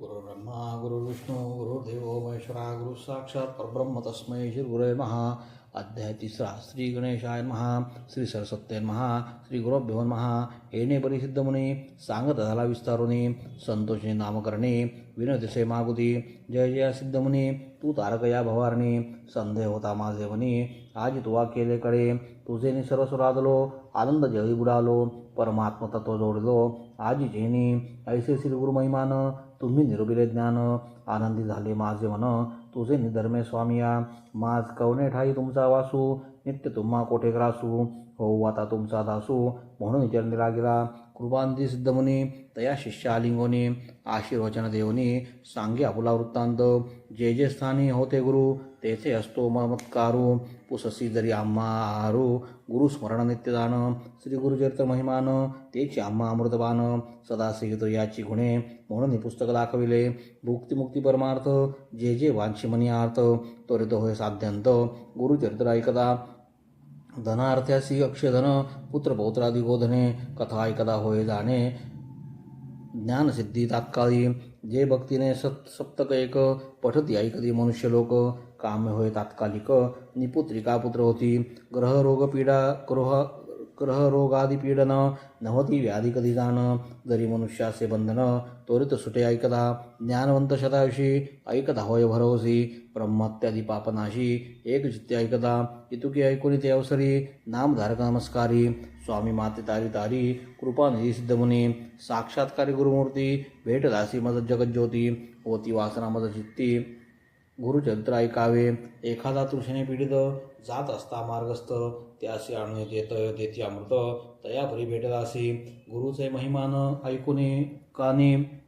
गुरुर्ब्रह्मा गुरुर्विष्णू गुरुर्देव महेश्वरा गुरु साक्षात परब्रह्म तस्मै श्री गुरुवे महा अध्याय तिसरा. श्री गणेशाय महा श्री सरस्वत्य महा श्री गुरुभ्यो महा येणे परिसिद्ध सिद्धमुनी सांगत झाला विस्तारुनी संतोषी नामकरणे विनोदिसे मागुती जय जय सिद्धमुनी तू तारक या भवारणी संदेह होता माझे मनी आज तुवा केले कडे तुझे नि सर्व सुरादलो आनंद जळी बुडालो परमात्म तत्व जोडलो. आजी जेनी ऐसे श्री गुरु महिमान तुम्ही निरुबिले ज्ञान आनंदी झाले माझे मन. तुझे निधर्मे स्वामिया माझ कवने ठाई तुमचा वासू? नित्य तुम्हा कोठे ग्रासू? हो आता तुमचा दासू. म्हणून चरणी लागला कृपांती सिद्धमुनी तया शिष्यालिंगोनी आशीर्वचन देवनी सांगे आपुला वृत्तांत. जे जे स्थानी होते गुरु तेथे असतो ममत्कारू. पुससी जरी आम्हा आहारू गुरु स्मरण नित्यदान श्री गुरुचरित्र महिमान तेची आम्हा अमृतबान सदा सिगित याची गुणे म्हणून हे पुस्तक दाखविले. भुक्तिमुक्ती परमार्थ जे जे वांशिमनी अर्थ त्वरित होय साध्यंत. गुरुचरित्र ऐकदा धनार्थ्यासी अक्षधन पुत्र गोधने कथा ऐकदा होय जाणे. ज्ञानसिद्धी तात्काळी. जे भक्तीने सत सप्तक एक पठती ऐकती मनुष्य लोक. काम्य होय तात्कालिक. निपुत्रिका पुत्र होती. ग्रह रोग पीडा ग्रह ग्रह रोगादी पीडन नव्हती व्याधी कधी जाणं जरी मनुष्याचे बंधन त्वरित सुटे ऐकदा ज्ञानवंत शतायुषी ऐकता होय भरवसी ब्रह्मत्यादी पापनाशी एक चित्ते ऐकदा इतुकी ऐकून ते अवसरी नामधारक नमस्कारी स्वामी माते तारी तारी कृपानिधी सिद्धमुनी साक्षात्कारी गुरुमूर्ती भेटदासी मज जगज्योती होती वासना मज चित्ती गुरुचरित्र ऐकावे. एखादा तृषेने पीडित जात असता मार्गस्थ त्यासी आणून देत देती अमृत तया भेटत असे गुरुचे महिमान ऐकूने काने.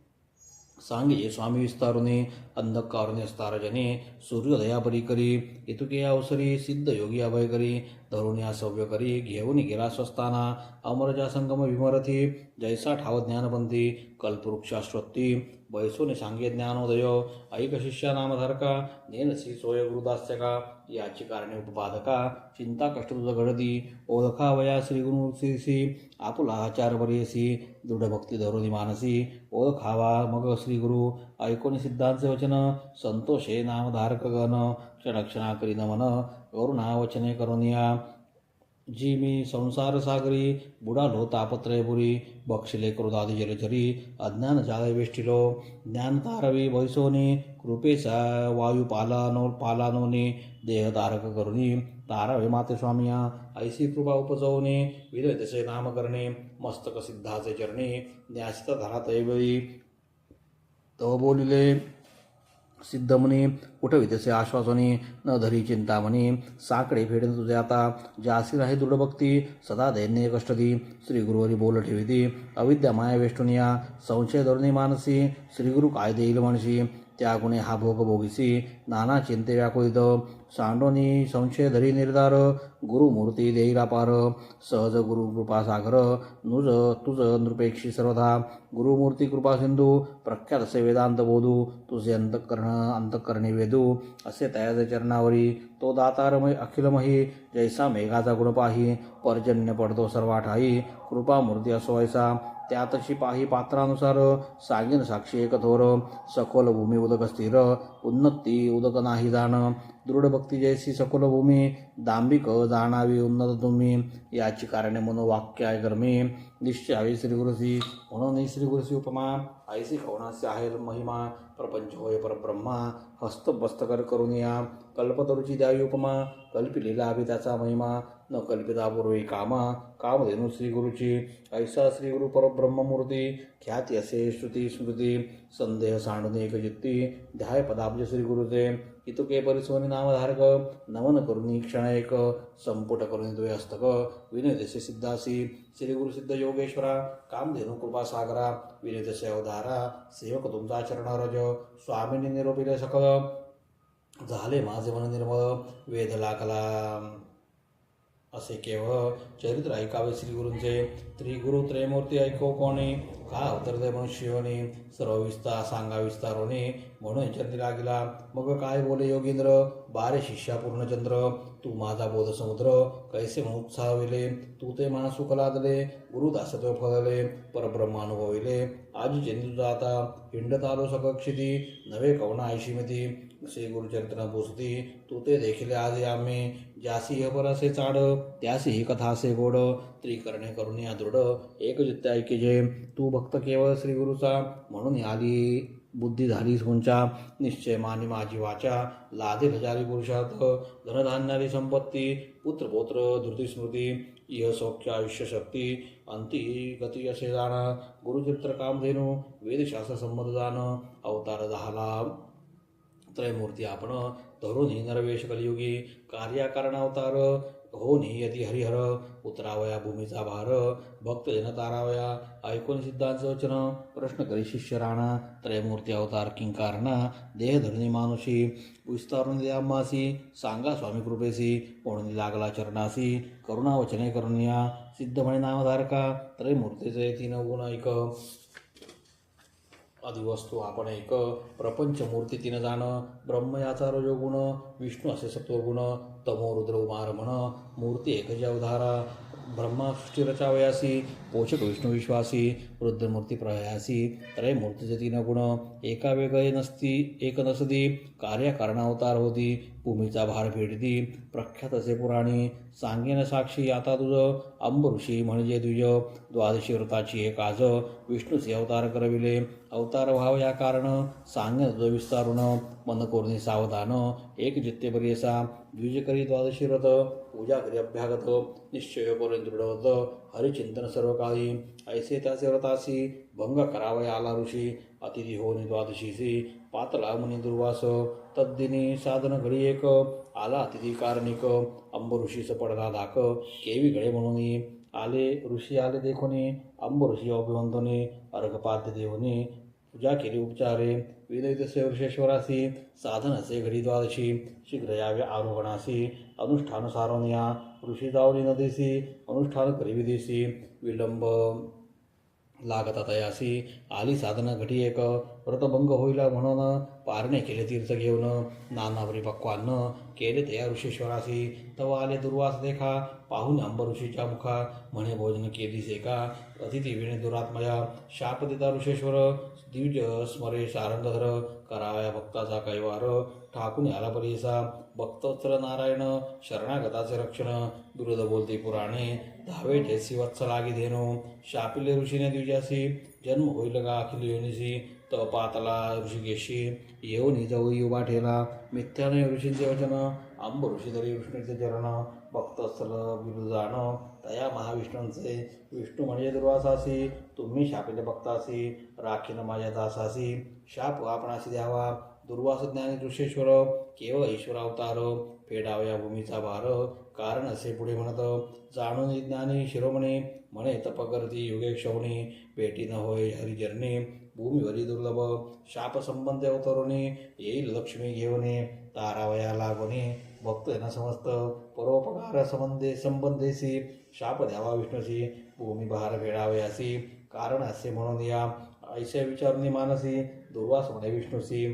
सांगे स्वामी विस्तारुने अंधकारुने स्तारजने सूर्योदया परी करी. इतुके अवसरी सिद्ध योगी अभय करी. धरुणी या सव्य करी घेऊन गेला स्वस्ताना अमरजा संगम विमरथी जैसा ठाव ज्ञानपंथी कल्पवृक्षाश्वत्ती बैसून सांगे ज्ञानोदय ऐक शिष्या नामधारका श्री सोय गुरुदास्यका याची कारणे उपबाधका चिंता कष्ट तुझ घडती ओळखा वया श्री गुरुश्रीसी आपुला आचार बरेसी दृढ भक्ती धरुणी मानसी. ओळखावा मग श्री गुरु ऐकोनी सिद्धांचे वचन संतोषे नामधारक गण. क्षणक्षणा करी नमन वरुणावचने करुनिया। जी मी संसार सागरी बुडालो तापत्रयपुरी बक्षिले क्रोधादी जलझरी अज्ञान जाळे वेष्टिलो। ज्ञान तारवी भैसोनी कृपेचा वायू पालानो पालानोनी। देहधारक करुणी। तारावे माते स्वामिया। ऐसी कृपा उपजवणे विदयतेचे नाम करणे। मस्तक सिद्धाचे चरणे। न्यासित धरा तैवळी तव बोलिले। सिद्धमुनी उठवितसे आश्वासने न धरी चिंतामणी साकडे फेडेन तुझे आता जासी राही दृढभक्ती सदा दैन्य कष्टदी श्री गुरुवरी बोल ठेविती अविद्या माया वेष्टुनिया संशय धरुणी मानसी श्रीगुरु काय देईल म्हणशी त्या गुणे हा भोग भोगीसी नाना चिंते व्याकुळित सांडोनी संशय धरी निर्धार गुरुमूर्ती देईला पार सहज गुरु कृपा सागर नुज तुझ नृपेक्षी सर्वथा गुरुमूर्ती कृपा सिंधू प्रख्यात असे वेदांत बोधू तुझे अंतकरण अंतकरणे वेदू असे तयाचे चरणावरी तो दातारमय अखिलमही जैसा मेघाचा गुण पाही पर्जन्य पडतो सर्वा ठाई असो ऐसा त्यातशी पाही पात्रानुसार सांगीन साक्षी एक थोर सखोल भूमी उदक स्थिर उन्नती उदक नाही जाण. दृढ भक्ती जैसी सखोल भूमी दांबिक जाणावी उन्नत तुम्ही. याची कारणे मनोवाक्य आहे गर्मी निश्चय आई श्री गुरुसी म्हणून श्री गुरुसी उपमा ऐसी खवनास्य आहे महिमा प्रपंच होय परब्रह्मा हस्तबस्तकर करून या कल्पतरुची द्यावी उपमा कल्पिलेला हवी त्याचा महिमा न कल्पितापूर्वी कामा कामधेनू श्रीगुरुची ऐसा श्रीगुरु परब्रह्ममूर्ती ख्याती असे श्रुती स्मृती संदेह सांडणे एकजित्ती ध्याय पदाब्ज श्रीगुरुचे इतुके परिसोनी नामधारक नमन करुणी क्षण एक संपुट करुणी द्वे हस्तक विनयदसे सिद्धासी श्री गुरुसिद्ध योगेश्वरा कामधेनु कृपा सागरा विनयदसे अवधारा सेवक तुमचा चरणरज स्वामींनी निरोपिले सकल झाले माझे मन निर्मळ वेद लागला असे केवळ चरित्र ऐकावे श्रीगुरूंचे. त्रिगुरु त्रयमूर्ती ऐको कोणी? का अवतरते मनुष्योनी सर्व विस्तार सांगा विस्तारोने. म्हणून चंद्र लागला मग काय बोले योगेंद्र? बारे शिष्या पूर्णचंद्र तू माझा बोध समुद्र कैसे उत्साहविले तू ते मना सुख लादले गुरुदासत्व फळले परब्रह्मानुभविले आज चेंदू जाता हिंडत सकक्षिती नवे कवना ऐशिमती श्री गुरुचरित्र पुसती तू ते देखील आज आम्ही. ज्यासी हे बरसे चाड त्यासी ही कथा असे गोड. त्रिकरणे करुणी दृढ एक जित्ते ऐके जे. तू भक्त केवळ श्री गुरुचा म्हणून आली. बुद्धी झाली उंचा निश्चय मानी माझी वाचा. लादे हजारी पुरुषार्थ धनधान्यादी संपत्ती पुत्र पौत्र धृती स्मृती इह सौख्य आयुष्य शक्ती अंती गती असे जाण गुरुचित्र कामधेनु वेदशास्त्र संबंध जाण अवतार दहाला. त्रयमूर्ती आपण धरून नरवेश कलियुगी कार्याकारण अवतार होनी यती हरिहर उतरावया भूमीचा भार भक्त जन तारावया ऐकून सिद्धांचं वचन प्रश्न करी शिष्य राणा त्रयमूर्ती अवतार किंकारणा देह धरणी मानुषी विस्तारून द्यामासी सांगा स्वामी कृपेसी कोण लागला चरणासी करुणा वचने करुणिया सिद्ध म्हणे नामधारका त्रयमूर्तीचे तीन गुण ऐक. अधिवस्तू आपण एक प्रपंच मूर्ती तीन जाण ब्रह्म याचा रजोगुण विष्णू असे सत्वगुण तमो रुद्र उमार म्हण मूर्ती एकजी उधारा ब्रह्मा रचावयासी पोषक विष्णुविश्वासी वृद्धमूर्ती प्रयासी त्रयमूर्तीचे तीन गुण एका वेगळे नसती एक नसती कार्यकारणावतार होती भूमीचा भार फेडती प्रख्यात असे पुराणी सांगेन साक्षी आता तुझं अंब ऋषी म्हणजे द्विज द्वादशी व्रताची एक आज विष्णूचे अवतार करविले. अवतार व्हाव या कारण सांगेन तुझं विस्तारुण मन कोरणे सावधान. एक जित्ते बरियसा द्विज करी द्वादशी व्रत पूजा करी अभ्यागत निश्चय करून दृढ हरिचिंतन सर्व काळी ऐसे त्याचे व्रतासी भंग करावया आला ऋषी अतिथी होनी द्वादशीसी. पातळा मुनी दुर्वास तद्दिनी साधन घडी एक आला अतिथी कारणिक अंब ऋषीस पडला धाक. केवी गळे म्हणून आले ऋषी आले देखोनी अंब ऋषी अभिवंतने अर्घपाद्य देवनी पूजा केली उपचारे विदयतसे वृषेश्वरासी साधन असे घडी द्वादशी शीघ्र यावे आरोहणासी अनुष्ठानुसारोनिया ऋषी जावली नदेसी अनुष्ठान करी विदेशी विलंब लागता तयासी आली साधना घटी एक व्रतभंग होईला म्हणून पारणे केले तीर्थ घेऊन नाना परिपक्वान्न केले तया ऋषीश्वरासी. तव आले दुर्वास देखा पाहून अंब ऋषीच्या मुखा म्हणे भोजन केलीस एका? अतिथी विणे दुरात्मया. शाप देता ऋषेश्वर द्विज स्मरे सारंगधर करावया भक्ताचा कैवार. ठाकून आला परिसा भक्तोत्तर नारायण शरणागताचे रक्षण. दुर्द बोलते पुराणे धावे जैसी वत्स लागी धेनो. शापिले ऋषीने द्विजासी. जन्म होईल का अखिल योनिसी त पातला ऋषिकेशी येऊन जाऊ उभा ठेला मिथ्याने ऋषींचे वचन अंब ऋषीधरी विष्णूचे चरण भक्तस्थल विरुजाण तया महाविष्णूंचे विष्णू म्हणजे दुर्वासासी तुम्ही शापिले भक्तासी राखीन माझ्या दासासी शाप आपणाशी द्यावा दुर्वास ज्ञानी ऋषेश्वर केवळ ईश्वर अवतार फेडावया भूमीचा भार कारण असे पुढे म्हणत जाणून ज्ञानी शिरोमणी म्हणे तपकर्ती युगे क्षवणी भेटी न होय हरिजरणी भूमीवरी दुर्लभ शाप संबंध अवतरुणी येईल लक्ष्मी घेऊने तारावया लागोने भक्त न समस्त परोपकार संबंधे संबंधेसी शाप द्यावा विष्णूशी भूमी भार फेडावयासी कारण असे म्हणून या ऐसे विचारणी मानसी दुर्वास म्हणे विष्णूसी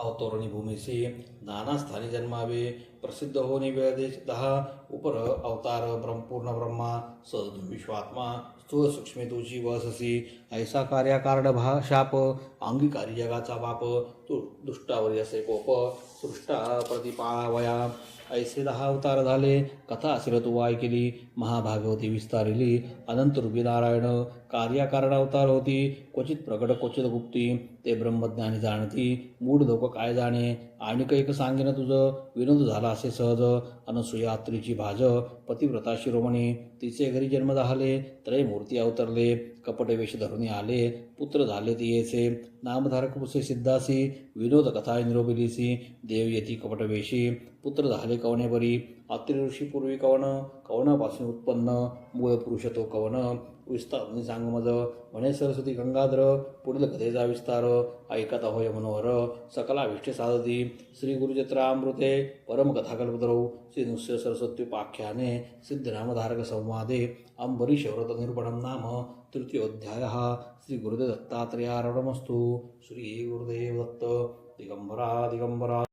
अवतरणी भूमीसी नाना स्थानी जन्मावे. प्रसिद्ध होणे वेळदेश दहा. उपर अवतार ब्रह्मपूर्ण ब्रह्मा. सदु विश्वात्मा. स्थूळ सूक्ष्मे तुझी वससी. ऐसा कार्याकारण भा शाप अंगीकारी जगाचा बाप तू दुष्टावरी असे कोप. सृष्टा प्रतिपावया. ऐसे दहा अवतार झाले. कथा असिर तू केली. महाभागवती विस्तारिली. अनंत रूपी नारायण अवतार होती क्वचित प्रकट क्वचित गुप्ती. ते ब्रह्मज्ञानी जाणती. मूढ लोक काय जाणे? आणि एक सांगेन तुझं. विनोद झाला असे सहज. अनसुयात्रीची भाज. पतिव्रता शिरोमणी. तिचे घरी जन्म झाले. त्रय मूर्ती अवतरले. कपट वेश आले. पुत्र झाले तियेचे नामधारक पुसे सिद्धासी. विनोद कथा निरोपिलीसी देव येती कपटवेशी पुत्र झाले कवणे बरी अत्रि ऋषी पूर्वी कवन कवनापासून उत्पन्न मूळ पुरुष तो कवन. विस्तार म्हणजे सांग मज म्हणे सरस्वती गंगाधर पुढील कथेचा विस्तार. ऐकत होय मनोहर सकलाविष्ट साधती श्री गुरुचत्रामृते परमकथाकल्पद्रौ. श्री नृस्य सरस्वत्युपाख्याने सिद्धनामधारक संवादे. अंबरीश व्रत निरूपणं नाम. तृतीयोध्याय श्री गुरुदेव दत्तात्रयारणमस्तु श्री गुरुदेव दत्त दिगंबरा दिगंबरा.